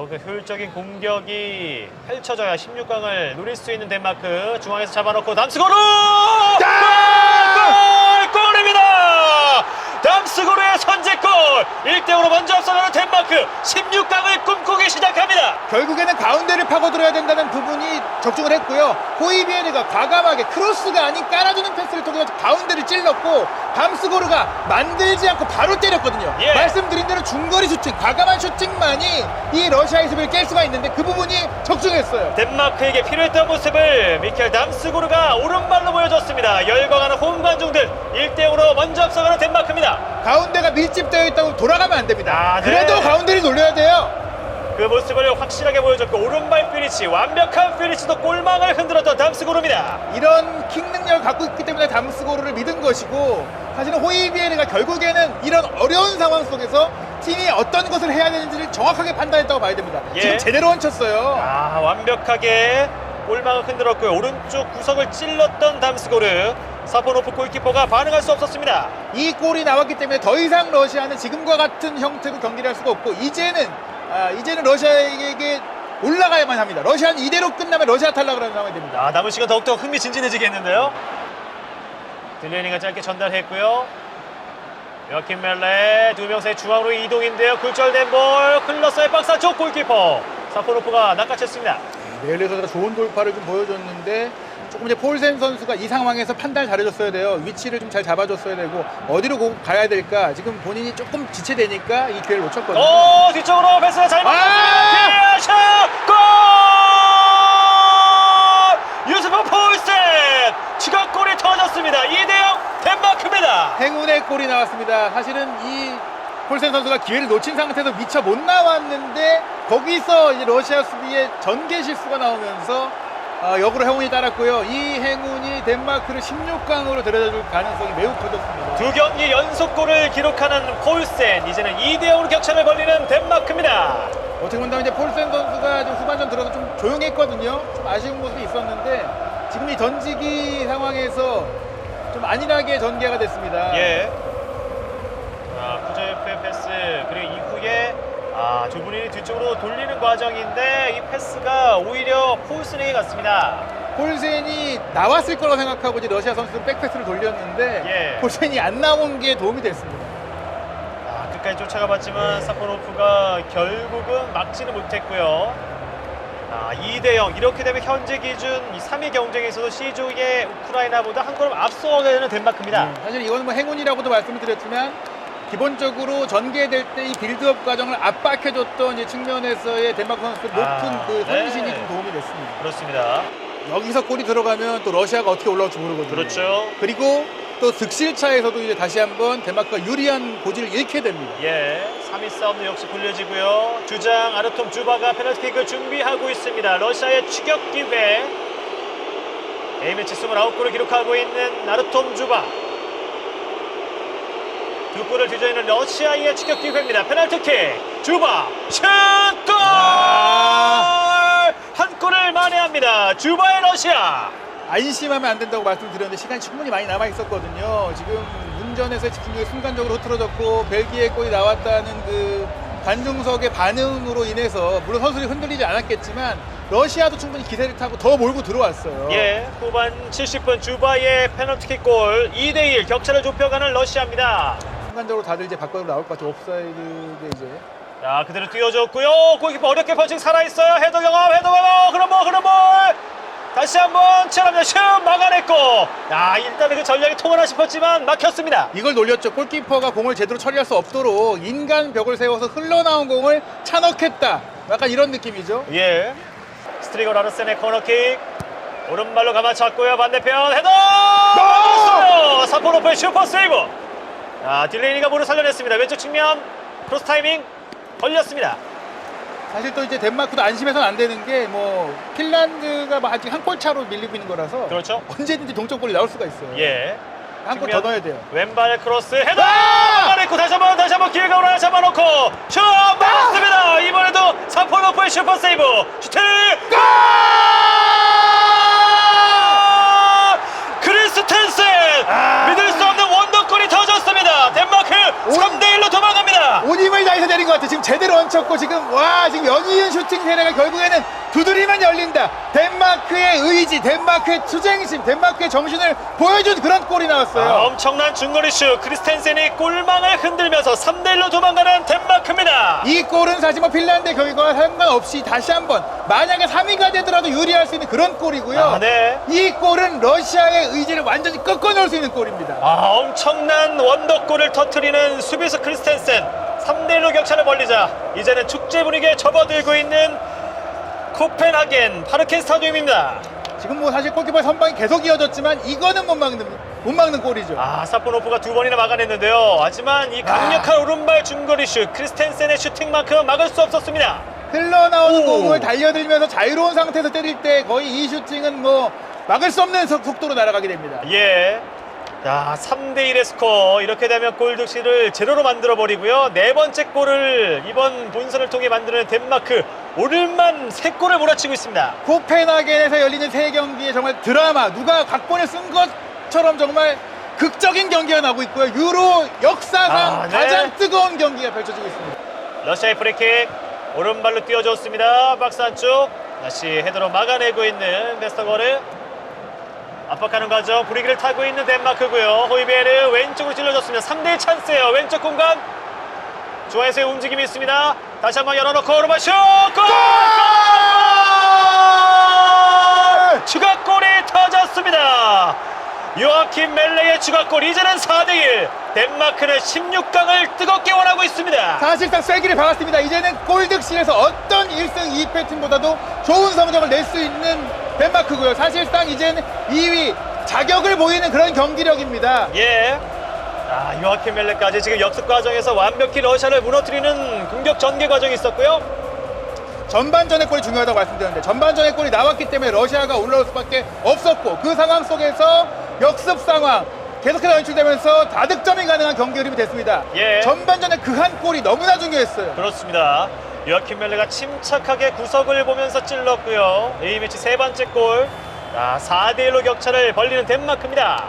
더욱더 효율적인 공격이 펼쳐져야 16강을 노릴 수 있는 덴마크 중앙에서 잡아놓고 담스고루 골! 골입니다! 담스고루의 선제골 1대5로 먼저 앞서가는 덴마크 16강을 꿈꾸기 시작합니다 결국에는 가운데를 파고들어야 된다는 부분이 적중을 했고요. 호이비에르가 과감하게 크로스가 아닌 깔아주는 패스를 통해서 가운데를 찔렀고 밤스고르가 만들지 않고 바로 때렸거든요. 예. 말씀드린 대로 중거리 슈팅, 과감한 슈팅만이 이 러시아의 수비를 깰 수가 있는데 그 부분이 적중했어요. 덴마크에게 필요했던 모습을 미켈 담스고르가 오른발로 보여줬습니다 열광하는 홈 관중들 1대0으로 먼저 앞서가는 덴마크입니다 가운데가 밀집되어 있다고 돌아가면 안 됩니다. 아, 네. 그래도 가운데를 놀려야 돼요. 그 모습을 확실하게 보여줬고 오른발 피니치 완벽한 피니치도 골망을 흔들었던 담스고르입니다 이런 킥 능력을 갖고 있기 때문에 담스고르를 믿은 것이고 사실은 호이비에르가 결국에는 이런 어려운 상황 속에서 팀이 어떤 것을 해야 되는지를 정확하게 판단했다고 봐야 됩니다. 예. 지금 제대로 얹혔어요. 아 완벽하게 골망을 흔들었고요 오른쪽 구석을 찔렀던 담스고르 사포노프 골키퍼가 반응할 수 없었습니다 이 골이 나왔기 때문에 더 이상 러시아는 지금과 같은 형태로 경기를 할 수가 없고 이제는 아, 이제는 러시아에게 올라가야만 합니다. 러시아는 이대로 끝나면 러시아 탈락을 하면 됩니다. 아, 남은 시간 더욱더 흥미진진해지겠는데요. 딜레니가 짧게 전달했고요. 여킨 멜레 두명 사이 중앙으로 이동인데요. 굴절된 볼 흘렀어요. 박스 쪽 골키퍼 사포로프가 낚아챘습니다. 메일레 선수가 좋은 돌파를 좀 보여줬는데 조금 이제 폴센 선수가 이 상황에서 판단을 잘해줬어야 돼요. 위치를 좀 잘 잡아줬어야 되고 어디로 고- 가야 될까 지금 본인이 조금 지체되니까 이 기회를 놓쳤거든요. 오 뒤쪽으로 패스 잘 아! 맞았습니다. 샷 골! 유스퍼 폴센 추가골이 터졌습니다. 2대0 덴마크입니다. 행운의 골이 나왔습니다. 사실은 이 폴센 선수가 기회를 놓친 상태에서 미처 못 나왔는데 거기서 이제 러시아 수비의 전개 실수가 나오면서 어, 역으로 행운이 따랐고요. 이 행운이 덴마크를 16강으로 데려다줄 가능성이 매우 커졌습니다. 두 경기 연속골을 기록하는 폴센 이제는 2대 0으로 격차를 벌리는 덴마크입니다. 어떻게 본다면 이제 폴센 선수가 좀 후반전 들어서 좀 조용했거든요. 좀 아쉬운 모습이 있었는데 지금 이 던지기 상황에서 좀 안일하게 전개가 됐습니다. 예. 자, 구저협의 패스 그리고 이후에 아, 두 분이 뒤쪽으로 돌리는 과정인데 이 패스가 오히려 폴센에게 갔습니다. 폴센이 나왔을 거라고 생각하고 이제 러시아 선수는 백패스를 돌렸는데 예. 폴센이 안 나온 게 도움이 됐습니다. 아, 끝까지 쫓아가 봤지만 사포노프가 결국은 막지는 못했고요. 아, 2대 0 이렇게 되면 현재 기준 이 3위 경쟁에서도 C조의 우크라이나보다 한 걸음 앞서가게 되는 덴마크입니다. 음, 사실 이거는 뭐 행운이라고도 말씀을 드렸지만 기본적으로 전개될 때 이 빌드업 과정을 압박해줬던 이제 측면에서의 덴마크 선수의 높은 아, 그 선신이 네. 좀 도움이 됐습니다. 그렇습니다. 여기서 골이 들어가면 또 러시아가 어떻게 올라올지 모르거든요. 그렇죠. 그리고 또 득실차에서도 이제 다시 한번 덴마크가 유리한 고지를 잃게 됩니다. 예, 3위 싸움도 역시 불려지고요. 주장 아르톰 주바가 페널티킥을 준비하고 있습니다. 러시아의 추격 기회. A매치 29골을 기록하고 있는 아르톰 주바. 두 골을 뒤져있는 러시아의 추격 기회입니다. 페널티킥. 주바. 슛! 골! 아. 한 골을 만회합니다. 주바의 러시아. 안심하면 안 된다고 말씀드렸는데 시간이 충분히 많이 남아 있었거든요. 지금 문전에서의 집중력이 순간적으로 흐트러졌고 벨기에 골이 나왔다는 그 관중석의 반응으로 인해서 물론 선수들이 흔들리지 않았겠지만 러시아도 충분히 기세를 타고 더 몰고 들어왔어요. 예, 후반 70분 주바의 페널티킥 골 2대1 격차를 좁혀가는 러시아입니다. 순간적으로 다들 이제 바꿔서 나올 것 같아요. 옵사이드에 이제 자, 그대로 뛰어줬고요. 골키퍼 어렵게 펀칭 살아있어요. 헤더 경험, 헤더 경험, 그런 볼, 그런 볼. 다시 한번 치열합니다. 슛 막아냈고. 야, 일단은 그 전략이 통하나 싶었지만 막혔습니다. 이걸 놀렸죠. 골키퍼가 공을 제대로 처리할 수 없도록 인간 벽을 세워서 흘러나온 공을 차넣겠다. 약간 이런 느낌이죠. 예. 스트리거 라르센의 코너킥. 오른발로 감아찼고요. 반대편 헤더! 맞았어요. 사포로프의 슈퍼 세이브. 자, 딜레이니가 볼을 살려냈습니다. 왼쪽 측면 크로스 타이밍 걸렸습니다. 사실 또 이제 덴마크도 안심해서는 안 되는 게 뭐 핀란드가 뭐 아직 한 골 차로 밀리고 있는 거라서 그렇죠. 언제든지 동점골이 나올 수가 있어요. 예. 한 골더 넣어야 돼요. 왼발 크로스 헤더! 아! 막아냈고 다시 한번 다시 한번 기회가 오나 잡아놓고 슛 막았습니다. 이번에도 사포노프의 슈퍼 세이브 슈팅 크리스텐센 아! 믿을 수 없는 원더골이 터졌습니다. 덴마크 오. 3대 1로 도망갑니다. 오니메 힘을 다해서 내린 것 같아. 지금 제대로 얹혔고 지금 와 지금 연이은 슈팅 세례가 결국에는 두드리면 열린다. 덴마크의 의지, 덴마크의 투쟁심, 덴마크의 정신을 보여준 그런 골이 나왔어요. 아, 엄청난 중거리 슛 크리스텐센이 골망을 흔들면서 3대1로 도망가는 덴마크입니다. 이 골은 사실 뭐 핀란드 결과와 상관없이 다시 한번 만약에 3위가 되더라도 유리할 수 있는 그런 골이고요. 아, 네. 이 골은 러시아의 의지를 완전히 꺾어놓을 수 있는 골입니다. 아, 엄청난 원더골을 터트리는 수비수 크리스텐센 3대1로 격차를 벌리자 이제는 축제 분위기에 접어들고 있는 코펜하겐 파르켄 스타디움입니다. 지금 뭐 사실 골키퍼의 선방이 계속 이어졌지만 이거는 못 막는 못 막는 골이죠. 아, 사포노프가 두 번이나 막아냈는데요. 하지만 이 강력한 오른발 중거리 슛 크리스텐센의 슈팅만큼은 막을 수 없었습니다. 흘러나오는 오. 공을 달려들면서 자유로운 상태에서 때릴 때 거의 이 슈팅은 뭐 막을 수 없는 속- 속도로 날아가게 됩니다. 예. 자, 3대1의 스코어. 이렇게 되면 골 득실을 제로로 만들어 버리고요. 네 번째 골을 이번 본선을 통해 만드는 덴마크. 오늘만 세 골을 몰아치고 있습니다. 코펜하겐에서 열리는 세 경기에 정말 드라마 누가 각본을 쓴 것처럼 정말 극적인 경기가 나고 있고요. 유로 역사상 아, 네. 가장 뜨거운 경기가 펼쳐지고 있습니다. 러시아의 프리킥. 오른발로 뛰어줬습니다. 박스 안쪽. 다시 헤드로 막아내고 있는 베스터거르. 압박하는 과정. 분위기를 타고 있는 덴마크고요. 호이베르 왼쪽으로 찔러줬습니다. 3대1 찬스예요. 왼쪽 공간. 조에서의 움직임이 있습니다. 다시 한번 열어놓고 오른발 슛! 골! 골! 추가골이 터졌습니다. 요아킴 멜레의 추가골 이제는 4대1 덴마크는 16강을 뜨겁게 원하고 있습니다. 사실상 쐐기를 박았습니다. 이제는 골득실에서 어떤 1승 2패 팀보다도 좋은 성적을 낼 수 있는 덴마크고요. 사실상 이제는 2위 자격을 보이는 그런 경기력입니다. 예. 아, 요아킴 멜레까지 지금 역습 과정에서 완벽히 러시아를 무너뜨리는 공격 전개 과정이 있었고요. 전반전의 골이 중요하다고 말씀드렸는데 전반전의 골이 나왔기 때문에 러시아가 올라올 수밖에 없었고 그 상황 속에서 역습 상황 계속해서 연출되면서 다득점이 가능한 경기 흐름이 됐습니다. 예. 전반전에 그 한 골이 너무나 중요했어요. 그렇습니다. 요아킴 멜레가 침착하게 구석을 보면서 찔렀고요. A매치 세 번째 골. 아, 4대1로 격차를 벌리는 덴마크입니다.